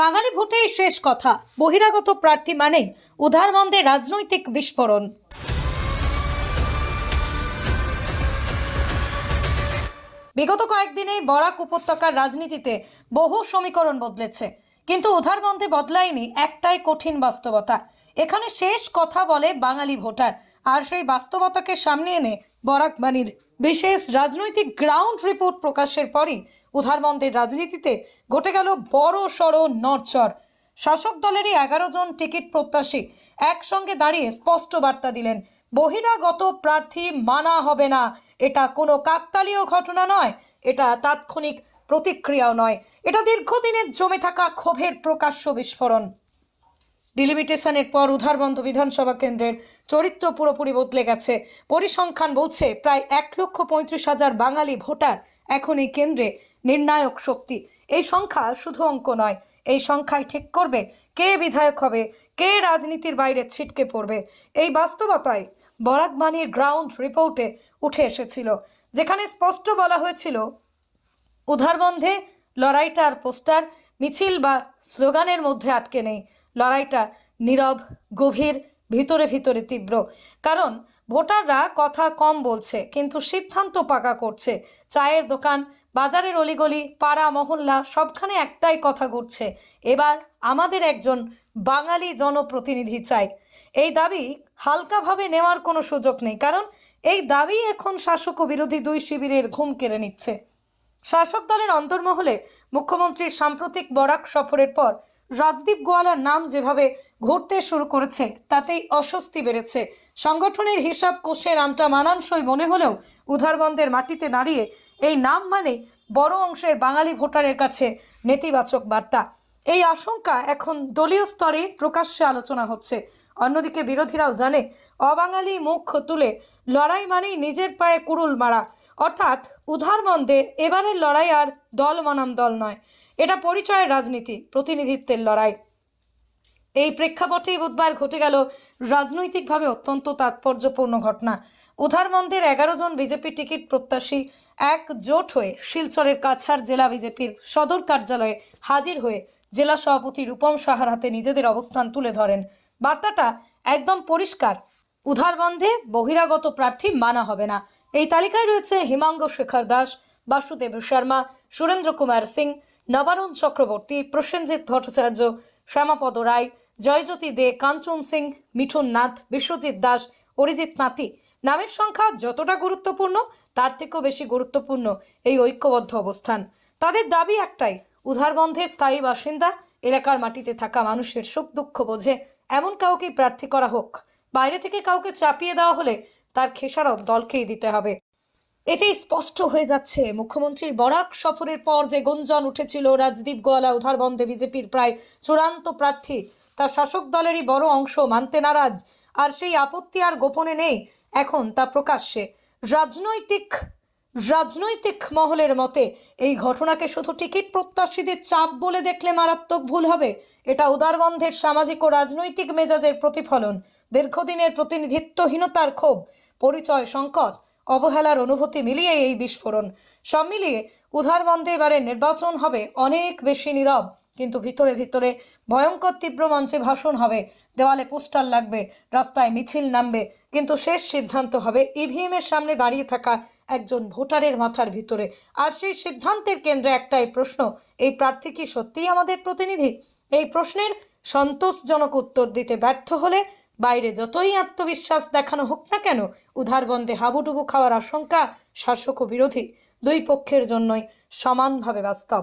বাঙালি ভোটেই শেষ কথা। বহিরাগত প্রার্থী মানে উদারমন্দে রাজনৈতিক বিস্ফোরণ। বিগত কয়েকদিনেই বরাক উপত্যকার রাজনীতিতে বহু সমীকরণ বদলেছে। কিন্তু উধারবন্ধে বদলায়নি একটাই কঠিন বাস্তবতা। এখানে শেষ কথা বলে বাঙালি ভোটার। আর সেই বাস্তবতাকে সামনে এনে বরাকবাণীর বিশেষ রাজনৈতিক গ্রাউন্ড রিপোর্ট প্রকাশের পরই উধারবন্দের রাজনীতিতে ঘটে গেল বড় সড় নড়চড়। শাসক দলেরই এগারো জন টিকিট প্রত্যাশী একসঙ্গে দাঁড়িয়ে স্পষ্ট বার্তা দিলেন, বহিরাগত প্রার্থী মানা হবে না। এটা কোনো কাকতালীয় ঘটনা নয়, এটা তাৎক্ষণিক প্রতিক্রিয়াও নয়। এটা দীর্ঘদিনের জমে থাকা ক্ষোভের প্রকাশ্য বিস্ফোরণ। ডিলিমিটেশনের পর উধারবন্দ বিধানসভা কেন্দ্রের চরিত্র পুরোপুরি বদলে গেছে। পরিসংখ্যান বলছে, প্রায় এক লক্ষ পঁয়ত্রিশ হাজার বাঙালি ভোটার এখন এই কেন্দ্রে নির্ণায়ক শক্তি। এই সংখ্যা শুধু অঙ্ক নয়, এই সংখ্যায় ঠিক করবে কে বিধায়ক হবে, কে রাজনীতির বাইরে ছিটকে পড়বে। এই বাস্তবতায় বরাকবাণীর গ্রাউন্ড রিপোর্টে উঠে এসেছিল, যেখানে স্পষ্ট বলা হয়েছিল, উধারবন্ধে লড়াইটার পোস্টার, মিছিল বা স্লোগানের মধ্যে আটকে নেই। লড়াইটা নীরব, গভীর, ভিতরে ভিতরে তীব্র। কারণ ভোটাররা কথা কম বলছে, কিন্তু সিদ্ধান্ত পাকা করছে। চায়ের দোকান, বাজারের অলিগলি, পাড়া, মহল্লা, সবখানে একটাই কথা ঘুরছে, এবার আমাদের একজন বাঙালি জনপ্রতিনিধি চাই। এই দাবি হালকাভাবে নেওয়ার কোনো সুযোগ নেই, কারণ এই দাবি এখন শাসক ও বিরোধী দুই শিবিরের ঘুম কেড়ে নিচ্ছে। শাসক দলের অন্তর্মহলে মুখ্যমন্ত্রীর সাম্প্রতিক বরাক সফরের পর রাজদীপ গোয়ালার নাম যেভাবে ঘুরতে শুরু করেছে, তাতেই অস্বস্তি বেড়েছে। সংগঠনের হিসাব কোষে নামটা মানানসই মনে হলেও উধারবন্দের মাটিতে দাঁড়িয়ে এই নাম মানে বড় অংশের বাঙালি ভোটারের কাছে নেতিবাচক বার্তা। এই আশঙ্কা এখন দলীয় স্তরে প্রকাশ্যে আলোচনা হচ্ছে। অন্যদিকে বিরোধীরাও জানে, অবাঙালি মুখ তুলে লড়াই মানেই নিজের পায়ে কুড়ুল মারা। অর্থাৎ উধারবন্দে এবারের লড়াই আর দল বনাম দল নয়। এটা পরিচয়ের রাজনীতি, প্রতিনিধিত্বের লড়াই। এই প্রেক্ষাপটেই বুধবার ঘটে গেল রাজনৈতিকভাবে অত্যন্ত তাৎপর্যপূর্ণ ঘটনা। উধারবন্দের এগারো জন বিজেপি টিকিট প্রত্যাশী এক জোট হয়ে শিলচরের কাছাড় জেলা বিজেপির সদর কার্যালয়ে হাজির হয়ে জেলা সভাপতি রূপম সাহার হাতে নিজেদের অবস্থান তুলে ধরেন। বার্তাটা একদম পরিষ্কার উধারবন্ধে বহিরাগত প্রার্থী মানা হবে না। এই তালিকায় রয়েছে হিমাঙ্গ শেখর দাস, বাসুদেব শর্মা, সুরেন্দ্র কুমার সিং নবারুণ চক্রবর্তী, প্রসেনজিৎ ভট্টাচার্য, শ্যামাপদ রায়, জয়জ্যোতি দে, কাঞ্চন সিং, মিঠুন নাথ, বিশ্বজিৎ দাস, অরিজিৎ নাতি। নামের সংখ্যা যতটা গুরুত্বপূর্ণ, তার থেকেও বেশি গুরুত্বপূর্ণ এই ঐক্যবদ্ধ অবস্থান। তাদের দাবি একটাই, উধারবন্ধের স্থায়ী বাসিন্দা, এলাকার মাটিতে থাকা মানুষের সুখ দুঃখ বোঝে, এমন কাউকেই প্রার্থী করা হোক। বাইরে থেকে কাউকে চাপিয়ে দেওয়া হলে তার খেসারত দলকেই দিতে হবে। এতেই স্পষ্ট হয়ে যাচ্ছে, মুখ্যমন্ত্রীর বরাক সফরের পর যে গুঞ্জন উঠেছিল, রাজদীপ গোয়ালা উধারবন্দে বিজেপির প্রায় চূড়ান্ত প্রার্থী তার শাসক দলেরই বড় অংশ মানতে নারাজ, আর সেই আপত্তি আর গোপনে নেই, এখন তা প্রকাশ্যে। রাজনৈতিক রাজনৈতিক মহলের মতে, এই ঘটনাকে শুধু টিকিট প্রত্যাশীদের চাপ বলে দেখলে মারাত্মক ভুল হবে, এটা উদারবন্ধের সামাজিক ও রাজনৈতিক মেজাজের প্রতিফলন, দীর্ঘদিনের প্রতিনিধিত্বহীনতার ক্ষোভ, পরিচয় সংকট। অবহেলার অনুভূতি মিলিয়ে এই বিস্ফোরণ। সব মিলিয়ে উধারবন্ধে এবারে নির্বাচন হবে অনেক বেশি নীরব, কিন্তু ভিতরে ভিতরে ভয়ঙ্কর তীব্র মঞ্চে ভাষণ হবে। দেওয়ালে পোস্টার লাগবে, রাস্তায় মিছিল নামবে, কিন্তু শেষ সিদ্ধান্ত হবে ইভিএম এর সামনে দাঁড়িয়ে থাকা একজন ভোটারের মাথার ভিতরে। আর সেই সিদ্ধান্তের কেন্দ্রে একটাই প্রশ্ন, এই প্রার্থী কি সত্যিই আমাদের প্রতিনিধি? এই প্রশ্নের সন্তোষজনক উত্তর দিতে ব্যর্থ হলে বাইরে যতই আত্মবিশ্বাস দেখানো হোক না কেন উধারবন্দে হাবুডুবু খাওয়ার আশঙ্কা শাসক ও বিরোধী দুই পক্ষের জন্যই সমানভাবে বাস্তব।